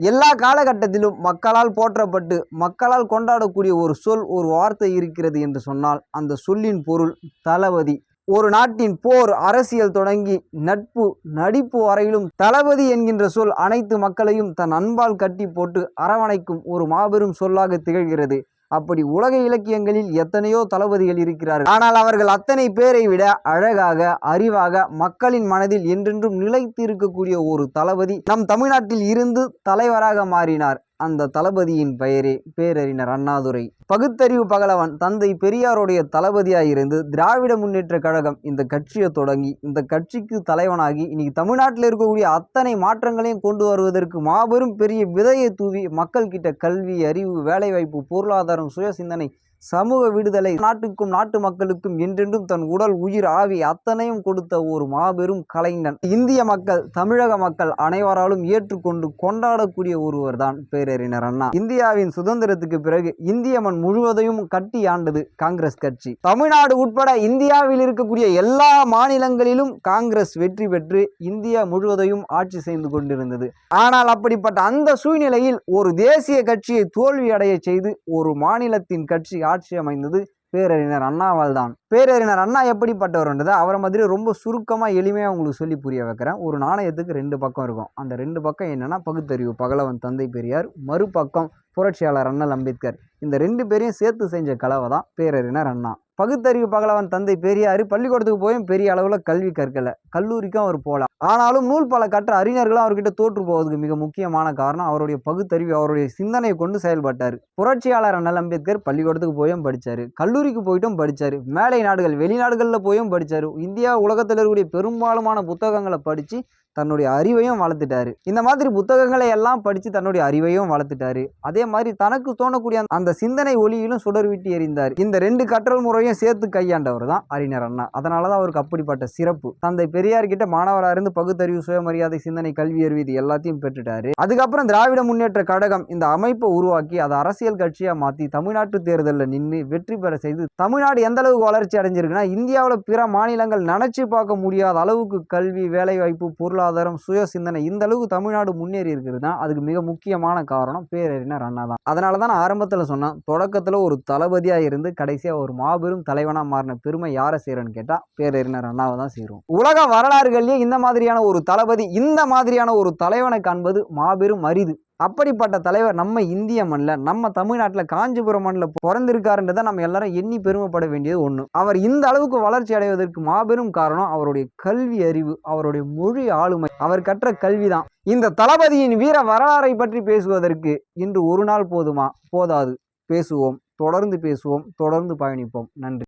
எல்லா காலகட்டத்திலும் மக்களால் போற்றப்பட்டு மக்களால் கொண்டாடக்கூடிய ஒரு சொல் ஒரு வார்த்தை இருக்கிறது என்று சொன்னால் அந்த சொல்லின் பொருள் தளபதி. ஒரு நாட்டின் போர் அரசியல் தொடங்கி நட்பு நடிப்பு வரையிலும் தளபதி என்கின்ற சொல் அனைத்து மக்களையும் தன் அன்பால் கட்டி போட்டு அரவணைக்கும் ஒரு மாபெரும் சொல்லாக திகழ்கிறது. அப்படி உலக இலக்கியங்களில் எத்தனையோ தளபதிகள் இருக்கிறார்கள். ஆனால் அவர்கள் அத்தனை பேரை விட அழகாக அறிவாக மக்களின் மனதில் என்றென்றும் நிலைத்து இருக்கக்கூடிய ஒரு தளபதி நம் தமிழ்நாட்டில் இருந்து தலைவராக மாறினார். அந்த தளபதியின் பெயரே பேரறிஞர் அண்ணாதுரை. பகுத்தறிவு பகலவன் தந்தை பெரியாருடைய தளபதியாயிருந்து திராவிட முன்னேற்ற கழகம் இந்த கட்சியை தொடங்கி இந்த கட்சிக்கு தலைவனாகி இன்னைக்கு தமிழ்நாட்டில் இருக்கக்கூடிய அத்தனை மாற்றங்களையும் கொண்டு வருவதற்கு மாபெரும் பெரிய விதையை தூவி மக்கள்கிட்ட கல்வி அறிவு வேலைவாய்ப்பு பொருளாதாரம் சுய சிந்தனை சமூக விடுதலை நாட்டுக்கும் நாட்டு மக்களுக்கும் என்றென்றும் தன் உடல் உயிர் ஆவி அத்தனையும் கொடுத்த ஒரு மாபெரும் கலைஞன். இந்திய மக்கள் தமிழக மக்கள் அனைவராலும் ஏற்றுக்கொண்டு கொண்டாடக்கூடிய ஒருவர் தான் பேரறிஞர் அண்ணா. இந்தியாவின் சுதந்திரத்துக்கு பிறகு இந்திய மண் முழுவதையும் கட்டி ஆண்டது காங்கிரஸ் கட்சி. தமிழ்நாடு உட்பட இந்தியாவில் இருக்கக்கூடிய எல்லா மாநிலங்களிலும் காங்கிரஸ் வெற்றி பெற்று இந்தியா முழுவதையும் ஆட்சி செய்து கொண்டிருந்தது. ஆனால் அப்படிப்பட்ட அந்த சூழ்நிலையில் ஒரு தேசிய கட்சியை தோல்வி அடைய செய்து ஒரு மாநிலத்தின் கட்சி ஆட்சி அமைந்தது பேரறிஞர் அண்ணாவால் தான். பேரறிஞர் அண்ணா எப்படிப்பட்டவர்ன்றதை அவரை மாதிரி ரொம்ப சுருக்கமாக எளிமையாக உங்களுக்கு சொல்லி புரிய வைக்கிறேன். ஒரு நாணயத்துக்கு ரெண்டு பக்கம் இருக்கும். அந்த ரெண்டு பக்கம் என்னென்னா பகுத்தறிவு பகலவன் தந்தை பெரியார். மறுபக்கம் புரட்சியாளர் அண்ணல் அம்பேத்கர். இந்த ரெண்டு பேரையும் சேர்த்து செஞ்ச கலவை தான் பேரறிஞர் அண்ணா. பகுத்தறிவு பகலவன் தந்தை பெரியார் பள்ளிக்கூடத்துக்கு போயும் பெரிய அளவில் கல்வி கற்கலை. கல்லூரிக்கும் அவர் போகலாம் ஆனாலும் நூல் பல கற்ற அறிஞர்களும் அவர்கிட்ட தோற்று போவதுக்கு மிக முக்கியமான காரணம் அவருடைய பகுத்தறிவு அவருடைய சிந்தனையை கொண்டு செயல்பட்டார். புரட்சியாளர் அண்ணல் அம்பேத்கர் பள்ளிக்கூடத்துக்கு போயும் படித்தார் கல்லூரிக்கு போயிட்டும் படித்தார் மேலை நாடுகள் வெளிநாடுகளில் போயும் படித்தார் இந்தியா உலகத்தில் இருக்கக்கூடிய பெரும்பாலுமான புத்தகங்களை படித்து தன்னுடைய அறிவையும் வளர்த்துட்டாரு. இந்த மாதிரி புத்தகங்களை எல்லாம் படித்து தன்னுடைய அறிவையும் வளர்த்துட்டாரு. அதே மாதிரி தனக்கு தோணக்கூடிய அந்த- அந்த சிந்தனை ஒளியிலும் சுடர் விட்டு எறிந்தார். இந்த ரெண்டு கற்றல் முறையும் சேர்த்து கையாண்டவர் தான் அறிஞர் அண்ணா. அதனால தான் அவருக்கு அப்படிப்பட்ட சிறப்பு. தந்தை பெரியார் கிட்ட மாணவராக இருந்து பகுத்தறிவு சுயமரியாதை சிந்தனை கல்வி அறிவு இது எல்லாத்தையும் பெற்றுட்டாரு. அதுக்கப்புறம் திராவிட முன்னேற்ற கழகம் இந்த அமைப்பை உருவாக்கி அதை அரசியல் கட்சியாக மாற்றி தமிழ்நாட்டு தேர்தலில் நின்று வெற்றி பெற செய்து தமிழ்நாடு எந்த அளவுக்கு வளர்ச்சி அடைஞ்சிருக்குன்னா இந்தியாவில் பிற மாநிலங்கள் நினைச்சு பார்க்க முடியாத அளவுக்கு கல்வி வேலைவாய்ப்பு பொருளாதாரம் சுய சிந்தனை இந்த அளவுக்கு தமிழ்நாடு முன்னேறி இருக்குதுன்னா அதுக்கு மிக முக்கியமான காரணம். பேரறிஞர் அண்ணா தான். அதனால தான் நான் ஆரம்பத்தில் சொன்னேன் தொடக்கத்தில் ஒரு தளபதியாக இருந்து கடைசியாக ஒரு மாபெரும் தலைவனாக மாறின பெருமை யாரை செய்கிறேன்னு கேட்டால் பேரறிஞர் அண்ணாவை தான் செய்கிறோம் உலக வரலாறுகள்லேயே இந்த மாதிரியான ஒரு தளபதி இந்த மாதிரியான ஒரு தலைவனை காண்பது மாபெரும் அரிது. அப்படிப்பட்ட தலைவர் நம்ம இந்திய மண்ணில் நம்ம தமிழ்நாட்டில் காஞ்சிபுரம் மண்ணில் பிறந்திருக்காருன்றதை நம்ம எல்லாரும் எண்ணி பெருமைப்பட வேண்டியது ஒன்று அவர் இந்த அளவுக்கு வளர்ச்சி அடைவதற்கு மாபெரும் காரணம் அவருடைய கல்வி அறிவு அவருடைய மொழி ஆளுமை. அவர் கற்ற கல்வி தான் இந்த தளபதியின் வீர வரலாறை பற்றி பேசுவதற்கு இன்று ஒரு நாள் போதுமா? போதாது. பேசுவோம். தொடர்ந்து பேசுவோம். தொடர்ந்து பயணிப்போம். நன்றி.